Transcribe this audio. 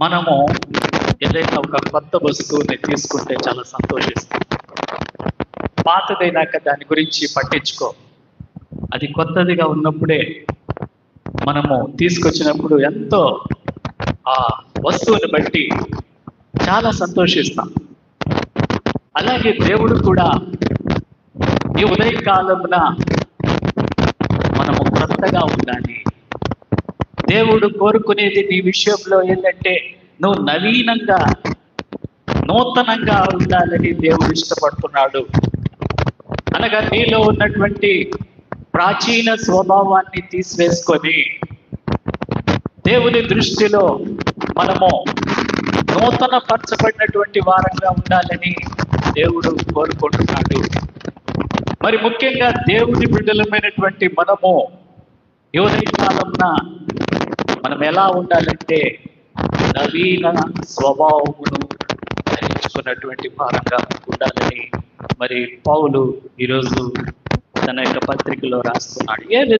మనము ఏదైనా ఒక కొత్త వస్తువుని తీసుకుంటే చాలా సంతోషిస్తాం. పాతదైనాక దాని గురించి పట్టించుకో. అది కొత్తదిగా ఉన్నప్పుడే మనము తీసుకొచ్చినప్పుడు ఎంతో ఆ వస్తువుని బట్టి చాలా సంతోషిస్తాం. అలాగే దేవుడు కూడా ఈ ఉదయకాలమున మనము కొత్తగా ఉండాలి. దేవుడు కోరుకునేది నీ విషయంలో ఏంటంటే నువ్వు నవీనంగా నూతనంగా ఉండాలని దేవుడు ఇష్టపడుతున్నాడు. అనగా నీలో ఉన్నటువంటి ప్రాచీన స్వభావాన్ని తీసివేసుకొని దేవుని దృష్టిలో మనము నూతన పరచబడినటువంటి వారంగా ఉండాలని దేవుడు కోరుకుంటున్నాడు. మరి ముఖ్యంగా దేవుని బిడ్డలమైనటువంటి మనము యువతి కాలంన మనం ఎలా ఉండాలంటే నవీన స్వభావమును ధరించుకున్నటువంటి భారంగా ఉండాలని మరి పౌలు ఈరోజు తన యొక్క పత్రికలో రాస్తున్నాడు. ఏ